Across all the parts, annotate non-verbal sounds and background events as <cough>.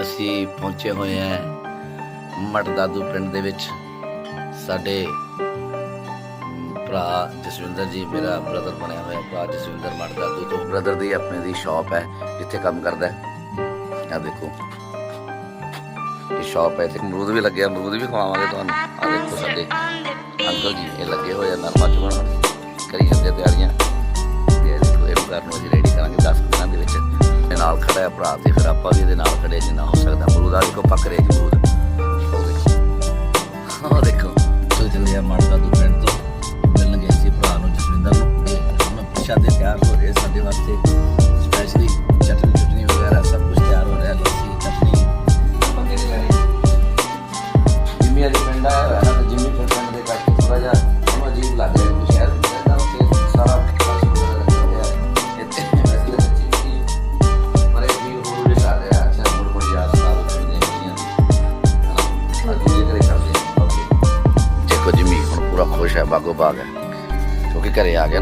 ਅਸੀਂ ਪਹੁੰਚੇ ਹੋਏ ਹਾਂ ਮਟਦਾਦੂ ਪਿੰਡ ਦੇ ਵਿੱਚ। ਸਾਡੇ ਭਰਾ ਜਸਵਿੰਦਰ ਜੀ, ਮੇਰਾ ਬ੍ਰਦਰ ਬਣਿਆ ਹੋਇਆ ਭਰਾ ਜਸਵਿੰਦਰ ਮਟਦਾਦੂ ਤੋਂ। ਬ੍ਰਦਰ ਦੀ ਆਪਣੇ ਦੀ ਸ਼ਾਪ ਹੈ ਜਿੱਥੇ ਕੰਮ ਕਰਦਾ ਹੈ। ਆ ਦੇਖੋ। ਇਹ ਸ਼ਾਪ ਹੈ ਤੇ ਅਮਰੂਦ ਵੀ ਲੱਗਿਆ ਅਮਰੂਦ ਵੀ ਖਵਾਵਾਂਗੇ ਤੁਹਾਨੂੰ। ਆ ਦੇਖੋ ਸਾਡੇ ਅੰਕਲ ਜੀ, ਇਹ ਲੱਗੇ ਹੋਏ ਆ, ਨਰਮਾ ਚੁਗਣ ਕਰੀ ਜਾਂਦੇ ਤਿਆਰੀਆਂ। ਤੇ ਦੇਖੋ, ਇਹ ਕਰਨ ਨੂੰ ਅਸੀਂ ਨਾਲ ਖੜਾ ਹੈ, ਭਰਾ ਤੇ ਫਿਰ ਆਪਾਂ ਵੀ ਇਹਦੇ ਨਾਲ ਖੜੇ ਜਿੰਨਾ ਹੋ ਸਕਦਾ। ਅਮਰੂਦ ਆ ਦੇਖੋ, ਪੱਕ ਰਹੇ ਜੀ ਅਮਰੂਦ ਉਹ ਦੇਖੋ। ਉਹ ਦੇਖੋ, ਤੋ ਚੱਲੇ ਆ ਮੜਦਾ ਦੂ ਪਿੰਡ ਤੋਂ ਮਿਲਣ ਗਏ ਸੀ ਭਰਾ ਨੂੰ, ਜਸਵਿੰਦਰ ਨੂੰ। ਤੇ ਹੁਣ ਪ੍ਰਸ਼ਾਦੇ ਤਿਆਰ ਹੋ ਰਹੇ ਸਾਡੇ ਵਾਸਤੇ।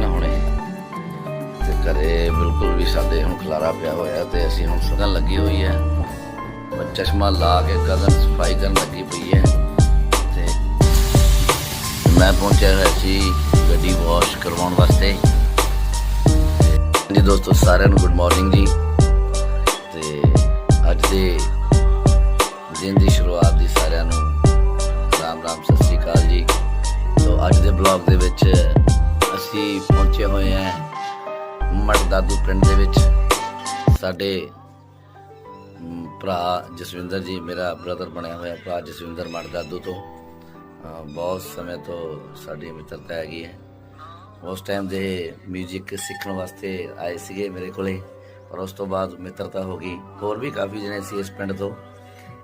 ਨਾ ਹੁਣੇ ਤੇ ਘਰੇ ਬਿਲਕੁਲ ਵੀ ਸਾਡੇ ਹੁਣ ਖਲਾਰਾ ਪਿਆ ਹੋਇਆ ਤੇ ਅਸੀਂ ਹੁਣ ਸੁਣਨ ਲੱਗੀ ਹੋਈ ਹੈ। ਉਹ ਚਸ਼ਮਾ ਲਾ ਕੇ ਗਗਨ ਸਫ਼ਾਈ ਕਰਨ ਲੱਗੀ ਪਈ ਹੈ। ਤੇ ਮੈਂ ਪਹੁੰਚਿਆ ਹੋਇਆ ਸੀ ਗੱਡੀ ਵਾਸ਼ ਕਰਵਾਉਣ ਵਾਸਤੇ। ਜੀ ਦੋਸਤੋ, ਸਾਰਿਆਂ ਨੂੰ ਗੁੱਡ ਮਾਰਨਿੰਗ ਜੀ। ਤੇ ਅੱਜ ਦੇ ਦਿਨ ਦੀ ਸ਼ੁਰੂਆਤ ਦੀ ਸਾਰਿਆਂ ਨੂੰ ਰਾਮ ਰਾਮ ਸਤਿ ਸ੍ਰੀ ਅਕਾਲ ਜੀ। ਤੋਂ ਅੱਜ ਦੇ ਬਲੌਗ ਦੇ ਵਿੱਚ ਅਸੀਂ ਪਹੁੰਚੇ ਹੋਏ ਹਾਂ ਮਟਦਾਦੂ ਪਿੰਡ ਦੇ ਵਿੱਚ। ਸਾਡੇ ਭਰਾ ਜਸਵਿੰਦਰ ਜੀ, ਮੇਰਾ ਬ੍ਰਦਰ ਬਣਿਆ ਹੋਇਆ ਭਰਾ ਜਸਵਿੰਦਰ ਮੜਦਾਦੂ ਤੋਂ। ਬਹੁਤ ਸਮੇਂ ਤੋਂ ਸਾਡੀ ਮਿੱਤਰਤਾ ਹੈਗੀ ਹੈ। ਉਸ ਟਾਈਮ ਦੇ 뮤직 ਸਿੱਖਣ ਵਾਸਤੇ ਆਏ ਸੀਗੇ ਮੇਰੇ ਕੋਲੇ, ਪਰ ਉਸ ਤੋਂ ਬਾਅਦ ਮਿੱਤਰਤਾ ਹੋ ਗਈ। ਹੋਰ ਵੀ ਕਾਫੀ ਜਣੇ ਸੀ ਇਸ ਪਿੰਡ ਤੋਂ,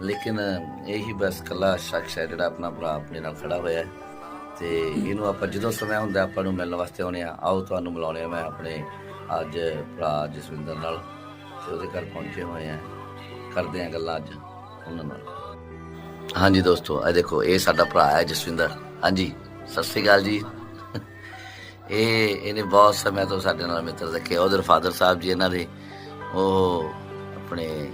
ਲੇਕਿਨ ਇਹੀ ਬਸ ਕੱਲਾ ਸ਼ਖਸ ਹੈ ਜਿਹੜਾ ਆਪਣਾ ਭਰਾ ਆਪਣੇ ਨਾਲ ਖੜਾ ਹੋਇਆ ਹੈ। ਤੇ ਇਹਨੂੰ ਆਪਾਂ ਜਦੋਂ ਸਮਾਂ ਹੁੰਦਾ ਆਪਾਂ ਨੂੰ ਮਿਲਣ ਵਾਸਤੇ ਆਉਨੇ ਆ। ਆਓ ਤੁਹਾਨੂੰ ਮਿਲਾਉਣੇ ਆ ਮੈਂ ਆਪਣੇ ਅੱਜ ਭਰਾ ਜਸਵਿੰਦਰ ਨਾਲ ਤੇ ਉਹਦੇ ਘਰ ਪਹੁੰਚੇ ਹੋਏ ਆ। ਕਰਦੇ ਆ ਗੱਲਾਂ ਅੱਜ ਉਹਨਾਂ ਨਾਲ। ਹਾਂਜੀ ਦੋਸਤੋ, ਇਹ ਦੇਖੋ, ਇਹ ਸਾਡਾ ਭਰਾ ਹੈ ਜਸਵਿੰਦਰ। ਹਾਂਜੀ, ਸਤਿ ਸ੍ਰੀ ਅਕਾਲ ਜੀ। ਇਹ, ਇਹਨੇ ਬਹੁਤ ਸਮੇਂ ਤੋਂ ਸਾਡੇ ਨਾਲ ਮਿੱਤਰ ਰੱਖਿਆ। ਉਧਰ ਫਾਦਰ ਸਾਹਿਬ ਜੀ ਇਹਨਾਂ ਦੇ, ਉਹ ਆਪਣੇ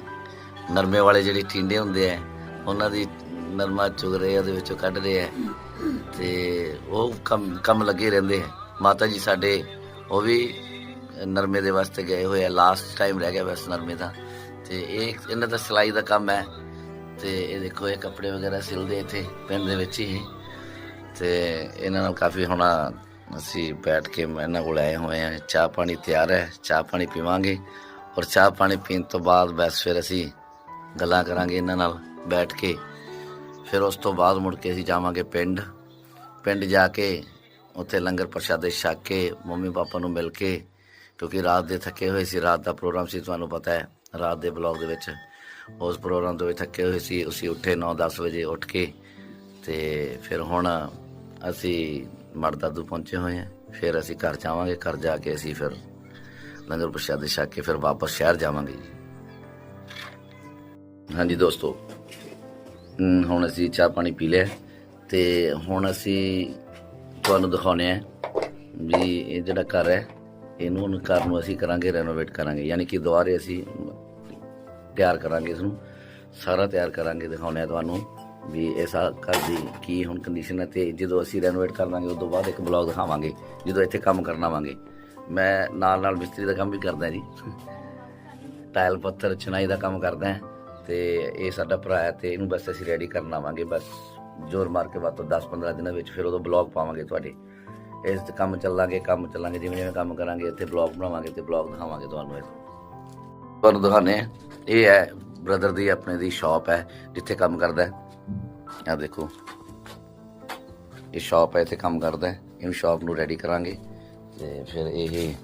ਨਰਮੇ ਵਾਲੇ ਜਿਹੜੇ ਟਿੰਡੇ ਹੁੰਦੇ ਆ ਉਹਨਾਂ ਦੀ ਨਰਮਾ ਚੁਗ ਰਹੇ ਆ, ਉਹਦੇ ਵਿੱਚੋਂ ਕੱਢ ਰਹੇ ਆ ਤੇ ਉਹ ਕੰਮ ਕੰਮ ਲੱਗੇ ਰਹਿੰਦੇ ਆ। ਮਾਤਾ ਜੀ ਸਾਡੇ ਉਹ ਵੀ ਨਰਮੇ ਦੇ ਵਾਸਤੇ ਗਏ ਹੋਏ ਆ। ਲਾਸਟ ਟਾਈਮ ਰਹਿ ਗਿਆ ਬਸ ਨਰਮੇ ਦਾ। ਤੇ ਇਹ ਇਹਨਾਂ ਦਾ ਸਿਲਾਈ ਦਾ ਕੰਮ ਹੈ। ਤੇ ਇਹ ਦੇਖੋ ਇਹ ਕੱਪੜੇ ਵਗੈਰਾ ਸਿਲਦੇ ਇੱਥੇ ਪਿੰਡ ਦੇ ਵਿੱਚ ਹੀ। ਤੇ ਇਹਨਾਂ ਨਾਲ ਕਾਫੀ ਹੁਣ ਅਸੀਂ ਬੈਠ ਕੇ ਮੈਂ ਇਹਨਾਂ ਕੋਲ ਆਏ ਹੋਏ ਆ। ਚਾਹ ਪਾਣੀ ਤਿਆਰ ਹੈ। ਚਾਹ ਪਾਣੀ ਪੀਵਾਂਗੇ। ਔਰ ਚਾਹ ਪਾਣੀ ਪੀਣ ਤੋਂ ਬਾਅਦ ਬਸ ਫਿਰ ਅਸੀਂ ਗੱਲਾਂ ਕਰਾਂਗੇ ਇਹਨਾਂ ਨਾਲ। ਬੈਠ ਕੇ ਫਿਰ ਉਸ ਤੋਂ ਬਾਅਦ ਮੁੜ ਕੇ ਅਸੀਂ ਜਾਵਾਂਗੇ ਪਿੰਡ। ਪਿੰਡ ਜਾ ਕੇ ਉੱਥੇ ਲੰਗਰ ਪ੍ਰਸ਼ਾਦੇ ਛਕ ਕੇ ਮੰਮੀ ਪਾਪਾ ਨੂੰ ਮਿਲ ਕੇ ਕਿਉਂਕਿ ਰਾਤ ਦੇ ਥੱਕੇ ਹੋਏ ਸੀ, ਰਾਤ ਦਾ ਪ੍ਰੋਗਰਾਮ ਸੀ, ਤੁਹਾਨੂੰ ਪਤਾ ਹੈ, ਰਾਤ ਦੇ ਬਲੌਗ ਦੇ ਵਿੱਚ। ਉਸ ਪ੍ਰੋਗਰਾਮ ਤੋਂ ਵੀ ਥੱਕੇ ਹੋਏ ਸੀ, ਅਸੀਂ ਉੱਠੇ 9-10 ਵਜੇ ਉੱਠ ਕੇ ਤੇ ਫਿਰ ਹੁਣ ਅਸੀਂ ਮਰਦਾਦੂ ਪਹੁੰਚੇ ਹੋਏ ਹਾਂ। ਫਿਰ ਅਸੀਂ ਘਰ ਜਾਵਾਂਗੇ, ਘਰ ਜਾ ਕੇ ਅਸੀਂ ਫਿਰ ਲੰਗਰ ਪ੍ਰਸ਼ਾਦੇ ਛਕ ਕੇ ਫਿਰ ਵਾਪਸ ਸ਼ਹਿਰ ਜਾਵਾਂਗੇ ਜੀ। ਹਾਂਜੀ ਦੋਸਤੋ ਹੁਣ ਅਸੀਂ ਚਾਹ ਪਾਣੀ ਪੀ ਲਿਆ ਤੇ ਹੁਣ ਅਸੀਂ ਤੁਹਾਨੂੰ ਦਿਖਾਉਨੇ ਆ ਵੀ ਇਹ ਜਿਹੜਾ ਘਰ ਹੈ ਇਹਨੂੰ ਹੁਣ ਘਰ ਨੂੰ ਅਸੀਂ ਕਰਾਂਗੇ ਰੈਨੋਵੇਟ ਕਰਾਂਗੇ। ਯਾਨੀ ਕਿ ਦੁਬਾਰੇ ਅਸੀਂ ਤਿਆਰ ਕਰਾਂਗੇ ਇਸ ਨੂੰ। ਸਾਰਾ ਤਿਆਰ ਕਰਾਂਗੇ ਦਿਖਾਉਨੇ ਆ ਤੁਹਾਨੂੰ ਵੀ ਇਸ ਘਰ ਦੀ ਕੀ ਹੁਣ ਕੰਡੀਸ਼ਨ ਹੈ ਤੇ ਜਦੋਂ ਅਸੀਂ ਰੈਨੋਵੇਟ ਕਰ ਲਾਂਗੇ ਉਸ ਤੋਂ ਬਾਅਦ ਇੱਕ ਬਲੌਗ ਦਿਖਾਵਾਂਗੇ ਜਦੋਂ ਇੱਥੇ ਕੰਮ ਕਰਨ ਆਵਾਂਗੇ। ਮੈਂ ਨਾਲ ਨਾਲ ਮਿਸਤਰੀ ਦਾ ਕੰਮ ਵੀ ਕਰਦਾ ਜੀ। <laughs> ਟਾਇਲ ਪੱਥਰ ਚਨਾਈ ਦਾ ਕੰਮ ਕਰਦਾ। ਹਾਂ ਤੇ ਇਹ ਸਾਡਾ ਭਰਾ ਹੈ ਤੇ ਇਹਨੂੰ ਬਸ ਅਸੀਂ ਰੈਡੀ ਕਰਨ ਆਵਾਂਗੇ। ਬਸ ਜ਼ੋਰ ਮਾਰ ਕੇ ਬਾਅਦ ਤੋਂ 10-15 ਦਿਨਾਂ ਵਿੱਚ ਫਿਰ ਉਦੋਂ ਬਲੌਗ ਪਾਵਾਂਗੇ ਤੁਹਾਡੇ। ਇਸ ਤੇ ਕੰਮ ਚੱਲਾਂਗੇ ਕੰਮ ਚੱਲਾਂਗੇ, ਜਿਵੇਂ ਜਿਵੇਂ ਕੰਮ ਕਰਾਂਗੇ, ਇੱਥੇ ਬਲੌਗ ਬਣਾਵਾਂਗੇ ਤੇ ਬਲੌਗ ਦਿਖਾਵਾਂਗੇ ਤੁਹਾਨੂੰ ਇਹ। ਤੁਹਾਨੂੰ ਦਿਖਾਣੇ ਆ ਇਹ ਹੈ ਬ੍ਰਦਰ ਦੀ, ਆਪਣੇ ਦੀ ਸ਼ਾਪ ਹੈ, ਜਿੱਥੇ ਕੰਮ ਕਰਦਾ ਹੈ। ਆ ਦੇਖੋ। ਇਹ ਸ਼ਾਪ ਹੈ, ਇੱਥੇ ਕੰਮ ਕਰਦਾ ਹੈ। ਇਹਨੂੰ ਸ਼ਾਪ ਨੂੰ ਰੈਡੀ ਕਰਾਂਗੇ ਤੇ ਫਿਰ ਇਹ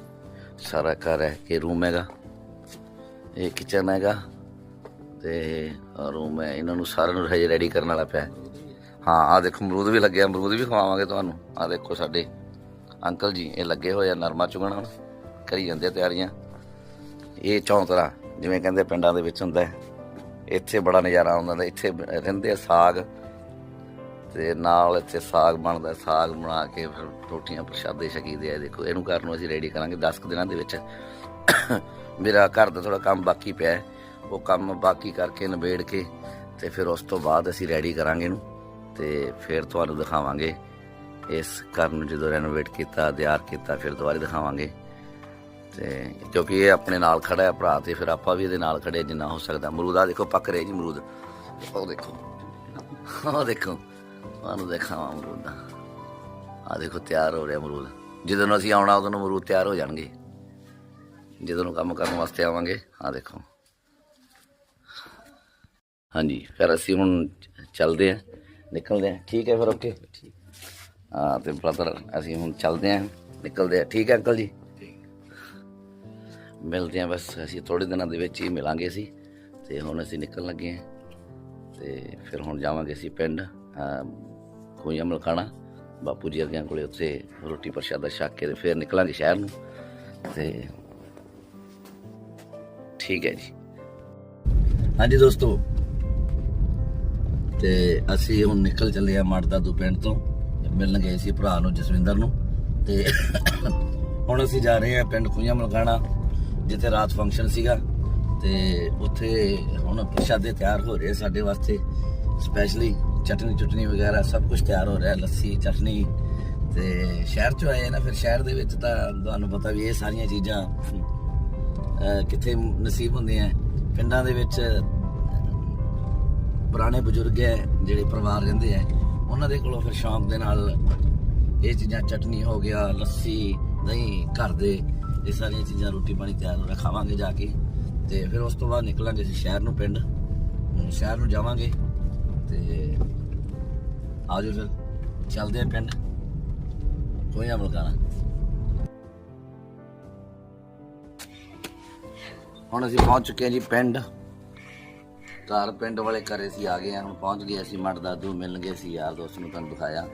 ਸਾਰਾ ਘਰ ਹੈ ਕਿ ਰੂਮ ਹੈਗਾ, ਇਹ ਕਿਚਨ ਹੈਗਾ। ਤੇ ਰੂਮ ਮੈਂ ਇਹਨਾਂ ਨੂੰ ਸਾਰਿਆਂ ਨੂੰ ਹਜੇ ਰੈਡੀ ਕਰਨ ਵਾਲਾ ਪਿਆ। ਹਾਂ ਆ ਦੇਖੋ, ਅਮਰੂਦ ਵੀ ਲੱਗਿਆ ਅਮਰੂਦ ਵੀ ਖਵਾਵਾਂਗੇ ਤੁਹਾਨੂੰ। ਆ ਦੇਖੋ ਸਾਡੇ ਅੰਕਲ ਜੀ, ਇਹ ਲੱਗੇ ਹੋਏ ਆ ਨਰਮਾ ਚੁਗਣ ਹੁਣ ਕਰੀ ਜਾਂਦੇ ਆ ਤਿਆਰੀਆਂ। ਇਹ ਚੌਂਤਰਾ, ਜਿਵੇਂ ਕਹਿੰਦੇ ਪਿੰਡਾਂ ਦੇ ਵਿੱਚ ਹੁੰਦਾ ਹੈ। ਇੱਥੇ ਬੜਾ ਨਜ਼ਾਰਾ ਆਉਂਦਾ ਇੱਥੇ ਰਹਿੰਦੇ ਆ ਸਾਗ। ਤੇ ਨਾਲ ਇੱਥੇ ਸਾਗ ਬਣਦਾ, ਸਾਗ ਬਣਾ ਕੇ ਫਿਰ ਰੋਟੀਆਂ ਪ੍ਰਸ਼ਾਦੇ ਛਕੀਦੇ ਆ। ਦੇਖੋ, ਇਹਨੂੰ ਘਰ ਨੂੰ ਅਸੀਂ ਰੈਡੀ ਕਰਾਂਗੇ 10 ਕੁ ਦਿਨਾਂ ਦੇ ਵਿੱਚ। ਮੇਰਾ ਘਰ ਦਾ ਥੋੜਾ ਕੰਮ ਬਾਕੀ ਪਿਆ ਹੈ। ਉਹ ਕੰਮ ਬਾਕੀ ਕਰਕੇ ਨਿਬੇੜ ਕੇ ਤੇ ਫਿਰ ਉਸ ਤੋਂ ਬਾਅਦ ਅਸੀਂ ਰੈਡੀ ਕਰਾਂਗੇ ਇਹਨੂੰ ਤੇ ਫਿਰ ਤੁਹਾਨੂੰ ਦਿਖਾਵਾਂਗੇ। ਇਸ ਘਰ ਨੂੰ ਜਦੋਂ ਰੈਨੋਵੇਟ ਕੀਤਾ, ਤਿਆਰ ਕੀਤਾ, ਫਿਰ ਦੁਬਾਰਾ ਦਿਖਾਵਾਂਗੇ। ਤੇ ਕਿਉਂਕਿ ਇਹ ਆਪਣੇ ਨਾਲ ਖੜਾ ਹੈ ਭਰਾ ਤੇ ਫਿਰ ਆਪਾਂ ਵੀ ਇਹਦੇ ਨਾਲ ਖੜੇ ਜਿੰਨਾ ਹੋ ਸਕਦਾ। ਅਮਰੂਦ ਆ ਦੇਖੋ, ਪੱਕ ਰਿਹਾ ਜੀ ਅਮਰੂਦ। ਉਹ ਦੇਖੋ। ਉਹ ਦੇਖੋ। ਤੁਹਾਨੂੰ ਦਿਖਾਵਾਂ ਅਮਰੂਦ ਦਾ। ਆ ਦੇਖੋ, ਤਿਆਰ ਹੋ ਰਿਹਾ ਅਮਰੂਦ। ਜਦੋਂ ਨੂੰ ਅਸੀਂ ਆਉਣਾ, ਉਦੋਂ ਨੂੰ ਅਮਰੂਦ ਤਿਆਰ ਹੋ ਜਾਣਗੇ। ਜਦੋਂ ਨੂੰ ਕੰਮ ਕਰਨ ਵਾਸਤੇ ਆਵਾਂਗੇ ਆ ਦੇਖੋ। ਹਾਂਜੀ ਫਿਰ ਅਸੀਂ ਹੁਣ ਚੱਲਦੇ ਆਂ ਨਿਕਲਦੇ ਆਂ ਠੀਕ ਹੈ ਫਿਰ ਓਕੇ ਹਾਂ, ਤੇ ਬ੍ਰਦਰ ਅਸੀਂ ਹੁਣ ਚੱਲਦੇ ਆਂ ਨਿਕਲਦੇ ਆਂ ਠੀਕ ਹੈ ਅੰਕਲ ਜੀ? ਮਿਲਦੇ ਆਂ ਬਸ, ਅਸੀਂ ਥੋੜੇ ਦਿਨਾਂ ਦੇ ਵਿੱਚ ਹੀ ਮਿਲਾਂਗੇ ਅਸੀਂ, ਤੇ ਹੁਣ ਅਸੀਂ ਨਿਕਲਣ ਲੱਗੇ ਆਂ ਤੇ ਫਿਰ ਹੁਣ ਜਾਵਾਂਗੇ ਅਸੀਂ ਪਿੰਡ ਕੋਈ ਮਲਕਾਣਾ, ਬਾਪੂ ਜੀ ਅਰਗਿਆਂ ਕੋਲੇ ਉੱਥੇ ਰੋਟੀ ਪ੍ਰਸ਼ਾਦਾ ਛਕ ਕੇ ਤੇ ਫਿਰ ਨਿਕਲਾਂਗੇ ਸ਼ਹਿਰ ਨੂੰ, ਤੇ ਠੀਕ ਹੈ ਜੀ। ਹਾਂਜੀ ਦੋਸਤੋ ਤੇ ਅਸੀਂ ਹੁਣ ਨਿਕਲ ਚੱਲੇ ਆ ਮੜਦਾਦੂ ਪਿੰਡ ਤੋਂ। ਮਿਲਣ ਗਏ ਸੀ ਭਰਾ ਨੂੰ, ਜਸਵਿੰਦਰ ਨੂੰ। ਤੇ ਹੁਣ ਅਸੀਂ ਜਾ ਰਹੇ ਆ ਪਿੰਡ ਖੁਈਆਂ ਮਲਕਾਣਾ ਜਿੱਥੇ ਰਾਤ ਫੰਕਸ਼ਨ ਸੀਗਾ। ਤੇ ਉੱਥੇ ਹੁਣ ਪ੍ਰਸ਼ਾਦੇ ਤਿਆਰ ਹੋ ਰਹੇ ਸਾਡੇ ਵਾਸਤੇ। ਸਪੈਸ਼ਲੀ ਚਟਨੀ ਚਟਨੀ ਵਗੈਰਾ ਸਭ ਕੁਝ ਤਿਆਰ ਹੋ ਰਿਹਾ, ਲੱਸੀ, ਚਟਨੀ। ਤੇ ਸ਼ਹਿਰ ਚ ਆਏ ਨਾ, ਫਿਰ ਸ਼ਹਿਰ ਦੇ ਵਿੱਚ ਤਾਂ ਤੁਹਾਨੂੰ ਪਤਾ ਵੀ ਇਹ ਸਾਰੀਆਂ ਚੀਜ਼ਾਂ ਕਿੱਥੇ ਨਸੀਬ ਹੁੰਦੀਆਂ। ਪਿੰਡਾਂ ਦੇ ਵਿੱਚ ਪੁਰਾਣੇ ਬਜ਼ੁਰਗ ਹੈ, ਜਿਹੜੇ ਪਰਿਵਾਰ ਰਹਿੰਦੇ ਹੈ, ਉਹਨਾਂ ਦੇ ਕੋਲੋਂ ਫਿਰ ਸ਼ੌਂਕ ਦੇ ਨਾਲ ਇਹ ਚੀਜ਼ਾਂ ਚਟਨੀ ਹੋ ਗਿਆ, ਲੱਸੀ, ਦਹੀਂ, ਘਰ ਦੇ, ਇਹ ਸਾਰੀਆਂ ਚੀਜ਼ਾਂ ਰੋਟੀ ਪਾਣੀ ਤਿਆਰ ਰਖਾਵਾਂਗੇ ਜਾ ਕੇ ਤੇ ਫਿਰ ਉਸ ਤੋਂ ਬਾਅਦ ਨਿਕਲਾਂਗੇ ਅਸੀਂ ਸ਼ਹਿਰ ਨੂੰ ਪਿੰਡ। ਹੁਣ ਸ਼ਹਿਰ ਨੂੰ ਜਾਵਾਂਗੇ ਤੇ ਆਜੋ ਫਿਰ, ਚੱਲਦੇ ਆ ਪਿੰਡ। ਕੋਈ ਮਲਕਾਣਾ ਹੁਣ ਅਸੀਂ ਪਹੁੰਚ ਚੁੱਕੇ ਹਾਂ ਜੀ ਪਿੰਡ। ਘਰ ਪਿੰਡ ਵਾਲੇ ਘਰੇ ਸੀ ਆ ਗਏ ਹਾਂ, ਹੁਣ ਪਹੁੰਚ ਗਏ ਅਸੀਂ ਮੜ ਦਾਦੂ, ਮਿਲਣ ਗਏ ਸੀ, ਯਾਰ ਦੋਸਤ ਨੂੰ ਤੁਹਾਨੂੰ ਦਿਖਾਇਆ।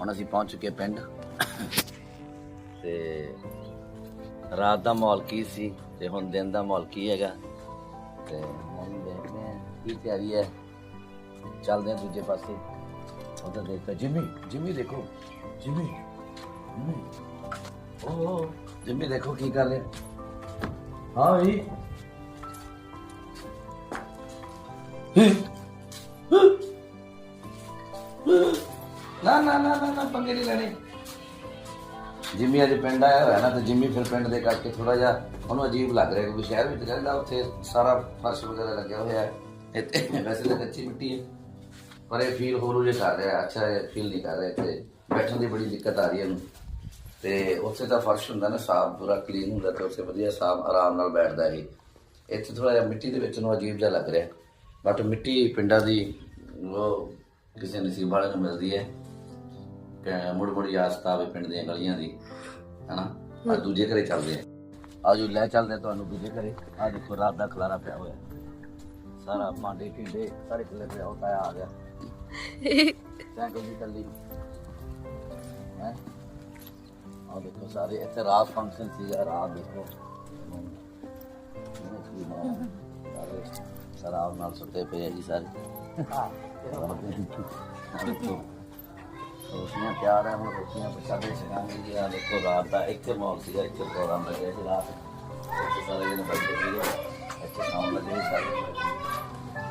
ਹੁਣ ਅਸੀਂ ਪਹੁੰਚ ਚੁੱਕੇ ਪਿੰਡ। ਤੇ ਰਾਤ ਦਾ ਮਾਹੌਲ ਕੀ ਸੀ ਤੇ ਹੁਣ ਦਿਨ ਦਾ ਮਾਹੌਲ ਕੀ ਹੈਗਾ? ਤੇ ਹੁਣ ਦੇਖਦੇ ਹਾਂ ਕੀ ਤਿਆਰੀ ਹੈ। ਚੱਲਦੇ ਹਾਂ ਦੂਜੇ ਪਾਸੇ। ਉਧਰ ਦੇਖੋ ਜਿਮੀ ਜਿਮੀ ਦੇਖੋ। ਜਿਮੀ ਜਿਮੀ। ਓ ਜਿਮੀ ਦੇਖੋ ਕੀ ਕਰ ਰਿਹਾ। ਹਾਂ ਵੀ ਨਾ ਨਾ ਨਾ ਨਾ ਨਾ, ਪੰਗੇ ਨਹੀਂ ਲੈਣੇ। ਜਿੰਮੀ ਅੱਜ ਪਿੰਡ ਆਇਆ ਹੋਇਆ ਨਾ, ਤੇ ਜਿੰਮੀ ਫਿਰ ਪਿੰਡ ਦੇ ਕਰਕੇ ਥੋੜਾ ਜਿਹਾ ਉਹਨੂੰ ਅਜੀਬ ਲੱਗ ਰਿਹਾ, ਕਿਉਂਕਿ ਸ਼ਹਿਰ ਵਿੱਚ ਰਹਿੰਦਾ, ਉੱਥੇ ਸਾਰਾ ਫਰਸ਼ ਵਗੈਰਾ ਲੱਗਿਆ ਹੋਇਆ ਹੈ। ਇੱਥੇ ਵੈਸੇ ਤਾਂ ਕੱਚੀ ਮਿੱਟੀ ਹੈ, ਪਰ ਇਹ ਫੀਲ ਹੋਰ ਜੇ ਕਰ ਰਿਹਾ, ਅੱਛਾ ਇਹ ਫੀਲ ਨਹੀਂ ਕਰ ਰਿਹਾ ਇੱਥੇ। ਬੈਠਣ ਦੀ ਬੜੀ ਦਿੱਕਤ ਆ ਰਹੀ ਹੈ ਇਹਨੂੰ ਤੇ ਉੱਥੇ ਤਾਂ ਫਰਸ਼ ਹੁੰਦਾ ਨਾ, ਸਾਫ਼, ਪੂਰਾ ਕਲੀਨ ਹੁੰਦਾ, ਤੇ ਉੱਥੇ ਵਧੀਆ ਸਾਫ਼, ਆਰਾਮ ਨਾਲ ਬੈਠਦਾ ਇਹ। ਇੱਥੇ ਥੋੜਾ ਜਿਹਾ ਮਿੱਟੀ ਦੇ ਵਿੱਚ ਨੂੰ ਅਜੀਬ ਜਿਹਾ ਲੱਗ ਰਿਹਾ। ਬਟ ਮਿੱਟੀ ਪਿੰਡਾਂ ਦੀ ਉਹ ਕਿਸੇ ਨਸੀਬ ਵਾਲੇ ਨੂੰ ਮਿਲਦੀ ਹੈ। ਕਿ ਮੁੜ ਮੁੜ ਯਾਦ ਸਤਾਵੇ ਪਿੰਡ ਦੀਆਂ ਗਲੀਆਂ ਦੀ ਹਨਾ? ਆ ਦੂਜੇ ਘਰੇ ਚੱਲਦੇ ਆ। ਆਜੋ ਲੈ ਚੱਲਦੇ ਆ ਤੁਹਾਨੂੰ ਦੂਜੇ ਘਰੇ। ਆ ਦੇਖੋ ਰਾਤ ਦਾ ਖਲਾਰਾ ਪਿਆ ਹੋਇਆ। ਸਾਰਾ ਭਾਂਡੇ ਢੀਂਡੇ ਸਾਰੇ ਖਿਲਰੇ ਪਿਆ ਹੋਤਾ ਆ ਗਿਆ। <laughs> ਸਾਈਕਲ ਦੀ ਟੱਲੀ। ਹੈ? ਆ ਦੇਖੋ ਸਾਰੇ ਇੱਥੇ ਰਾਤ ਫੰਕਸ਼ਨ ਸੀ ਰਾਤ ਦੇਖੋ। ਸਾਰੇ ਸ਼ਰਾਬ ਨਾਲ ਸੁੱਤੇ ਪਏ ਆ ਜੀ ਸਾਰੇ। ਹਾਂ ਰੋਟੀਆਂ ਤਿਆਰ ਹੈ ਹੁਣ ਰੋਟੀਆਂ ਪ੍ਰਸ਼ਾਦੇ ਛਕਾਂਗੇ ਜੀ। ਆ ਦੇਖੋ ਰਾਤ ਦਾ ਇੱਥੇ ਮਾਹੌਲ ਸੀਗਾ ਇੱਥੇ ਪ੍ਰੋਗਰਾਮ ਲੱਗਿਆ ਸੀ ਰਾਤ। ਇੱਥੇ ਸਾਰੇ ਜਣੇ ਬੈਠੇ ਸੀਗੇ। ਇੱਥੇ ਸੌਣ ਲੱਗੇ ਸਾਰੇ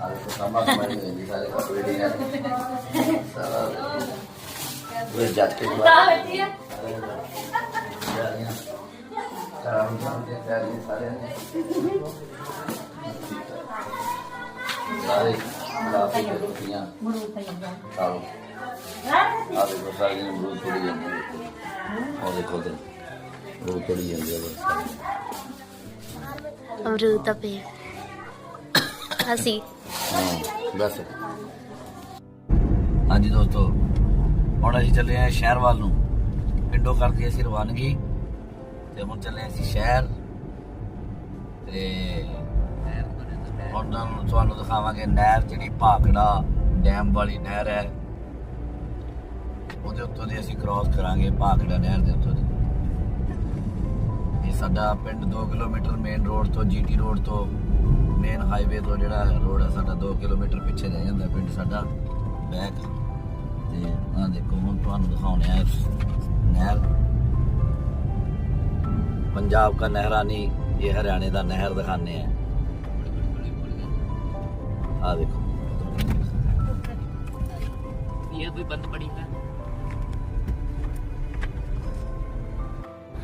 ਆ ਦੇਖੋ ਸਮਾਂ ਸਮਾਂ ਦੇ ਜੀ ਸਾਰੇ ਕੱਪੜੇ ਡੀ ਨੇ ਸਾਰਾ ਉਹ ਜੱਟ ਕੇ ਬਾਅਦ ਤਿਆਰੀਆਂ। ਕਰਾਉਂ ਜਾਂਦੇ ਸਾਰੇ ਨੇ ਸਾਰੇ ਰਾਤ ਦੀ ਰੋਟੀਆਂ ਖਾਓ। ਆ ਦੇਖੋ ਸਾਰੇ ਜਣੇ ਅਮਰੂਦ ਤੋੜੀ ਜਾਂਦੇ ਨੇ ਉਹ ਦੇਖੋ ਤੇ ਅਮਰੂਦ ਤੋੜੀ ਜਾਂਦੇ ਆ ਬਸ ਅਮਰੂਦ ਦਾ ਪੇੜ ਅਸੀਂ। ਹਾਂ, ਬਸ। ਹਾਂਜੀ ਦੋਸਤੋ ਹੁਣ ਅਸੀਂ ਚੱਲੇ ਆ ਸ਼ਹਿਰ ਵੱਲ ਨੂੰ। ਪਿੰਡੋਂ ਕਰਕੇ ਅਸੀਂ ਰਵਾਨਗੀ। ਤੇ ਹੁਣ ਚੱਲੇ ਅਸੀਂ ਸ਼ਹਿਰ। ਤੇ ਹੁਣ ਤੁਹਾਨੂੰ- ਤੁਹਾਨੂੰ ਦਿਖਾਵਾਂਗੇ ਨਹਿਰ ਜਿਹੜੀ ਭਾਖੜਾ ਡੈਮ ਵਾਲੀ ਨਹਿਰ ਹੈ ਉਹਦੇ ਉੱਤੋਂ ਦੀ ਅਸੀਂ ਕ੍ਰਾਸ ਕਰਾਂਗੇ ਭਾਖੜਾ ਨਹਿਰ ਦੇ ਉੱਤੋਂ ਦੀ ਇਹ ਸਾਡਾ ਪਿੰਡ 2 ਕਿਲੋਮੀਟਰ ਮੇਨ ਰੋਡ ਤੋਂ ਜੀਟੀ ਰੋਡ ਤੋਂ ਮੇਨ ਹਾਈਵੇ ਤੋਂ ਜਿਹੜਾ ਰੋਡ ਹੈ ਸਾਡਾ 2 ਕਿਲੋਮੀਟਰ ਪਿੱਛੇ ਰਹਿ ਜਾਂਦਾ ਪਿੰਡ ਸਾਡਾ ਬੈਕ ਤੇ ਆਹ ਦੇਖੋ ਹੁਣ ਤੁਹਾਨੂੰ ਦਿਖਾਉਣੇ ਆ ਨਹਿਰ पंजाब का नहरानी ये हरियाणे का नहर दिखाने हैं ਆ ਦੇਖੋ। ਇਹ ਵੀ ਬੰਦ ਪੜੀ ਹੈ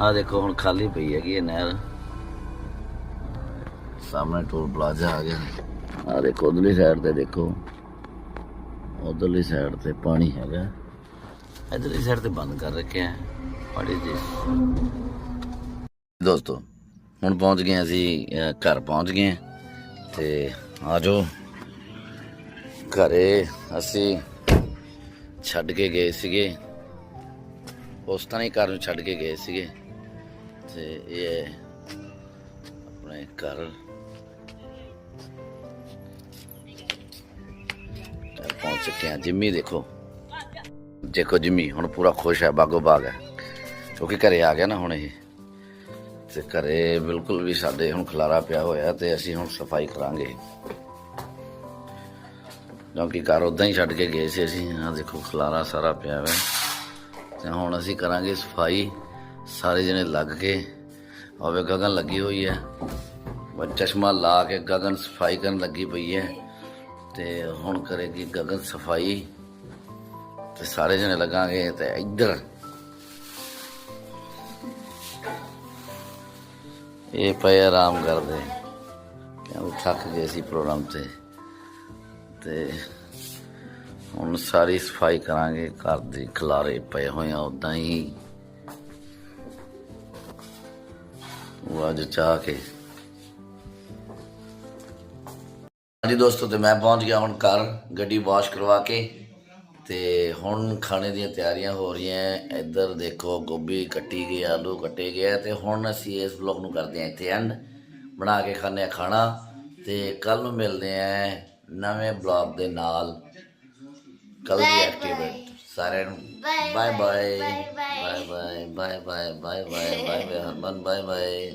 ਆ ਦੇਖੋ ਹੁਣ ਖਾਲੀ ਪਈ ਹੈਗੀ ਇਹ ਨਹਿਰ। ਸਾਹਮਣੇ ਟੋਲ ਪਲਾਜ਼ਾ ਆ ਗਿਆ। ਆ ਦੇਖੋ ਉਧਰਲੀ ਸਾਈਡ ਤੇ ਦੇਖੋ। ਉਧਰਲੀ ਸਾਈਡ ਤੇ ਪਾਣੀ ਹੈਗਾ। ਇਧਰਲੀ ਸਾਈਡ ਤੇ ਬੰਦ ਕਰ ਰੱਖਿਆ ਹੈ। ਪਾਣੀ ਦੇ ਦੋਸਤੋ ਹੁਣ ਪਹੁੰਚ ਗਏ ਅਸੀਂ ਘਰ ਪਹੁੰਚ ਗਏ ਤੇ ਆਜੋ ਘਰੇ ਅਸੀਂ ਛੱਡ ਕੇ ਗਏ ਸੀਗੇ। ਉਸ ਤਾਂ ਹੀ ਘਰ ਨੂੰ ਛੱਡ ਕੇ ਗਏ ਸੀਗੇ। ਤੇ ਇਹ ਆਪਣੇ ਘਰ। ਪਹੁੰਚ ਚੁੱਕੇ ਹਾਂ। ਜਿੰਮੀ ਦੇਖੋ। ਦੇਖੋ ਜਿੰਮੀ, ਹੁਣ ਪੂਰਾ ਖੁਸ਼ ਹੈ, ਬਾਗੋ ਬਾਗ ਹੈ। ਕਿਉਂਕਿ ਘਰੇ ਆ ਗਿਆ ਨਾ ਹੁਣ ਇਹ। ਤੇ ਘਰੇ ਬਿਲਕੁਲ ਵੀ ਸਾਡੇ ਹੁਣ ਖਲਾਰਾ ਪਿਆ ਹੋਇਆ ਤੇ ਅਸੀਂ ਹੁਣ ਸਫ਼ਾਈ ਕਰਾਂਗੇ। ਕਿਉਂਕਿ ਘਰ ਉਦਾਂ ਹੀ ਛੱਡ ਕੇ ਗਏ ਸੀ ਅਸੀਂ। ਆ ਦੇਖੋ, ਖਲਾਰਾ ਸਾਰਾ ਪਿਆ ਹੋਇਆ ਤੇ ਹੁਣ ਅਸੀਂ ਕਰਾਂਗੇ ਸਫ਼ਾਈ। ਸਾਰੇ ਜਣੇ ਲੱਗ ਕੇ। ਆਵੇ ਗਗਨ ਲੱਗੀ ਹੋਈ ਹੈ। ਉਹ ਚਸ਼ਮਾ ਲਾ ਕੇ ਗਗਨ ਸਫ਼ਾਈ ਕਰਨ ਲੱਗੀ ਪਈ ਹੈ। ਤੇ ਹੁਣ ਕਰੇਗੀ ਗਗਨ ਸਫ਼ਾਈ। ਤੇ ਸਾਰੇ ਜਣੇ ਲੱਗਾਂਗੇ ਤੇ ਇੱਧਰ। ਇਹ ਪਏ ਆਰਾਮ ਕਰਦੇ। ਕਿਉਂ ਥੱਕ ਗਏ ਸੀ ਪ੍ਰੋਗਰਾਮ ਤੇ। ਤੇ ਹੁਣ ਸਾਰੀ ਸਫ਼ਾਈ ਕਰਾਂਗੇ, ਘਰ ਦੇ ਖਲਾਰੇ ਪਏ ਹੋਏ ਆ ਉਦਾਂ ਹੀ। ਉਹ ਅੱਜ ਚਾਹ ਕੇ। ਹਾਂਜੀ ਦੋਸਤੋ, ਤੇ ਮੈਂ ਪਹੁੰਚ ਗਿਆ ਹੁਣ ਘਰ, ਗੱਡੀ ਵਾਸ਼ ਕਰਵਾ ਕੇ। ਤੇ ਹੁਣ ਖਾਣੇ ਦੀਆਂ ਤਿਆਰੀਆਂ ਹੋ ਰਹੀਆਂ ਇੱਧਰ ਦੇਖੋ, ਗੋਭੀ ਕੱਟੀ ਗਈ, ਆਲੂ ਕੱਟੇ ਗਏ ਤੇ ਹੁਣ ਅਸੀਂ ਇਸ ਵਲੌਗ ਨੂੰ ਕਰਦੇ ਹਾਂ ਇੱਥੇ ਐਂਡ ਬਣਾ ਕੇ ਖਾਣੇ ਆ ਖਾਣਾ। ਤੇ ਕੱਲ ਨੂੰ ਮਿਲਦੇ ਆ ਨਵੇਂ ਬਲੌਗ ਦੇ ਨਾਲ ਕੱਲ ਦੀ ਐਕਟੀਵੇਟ ਸਾਰਿਆਂ ਨੂੰ। Bye bye bye bye bye bye bye bye bye Harman. Bye bye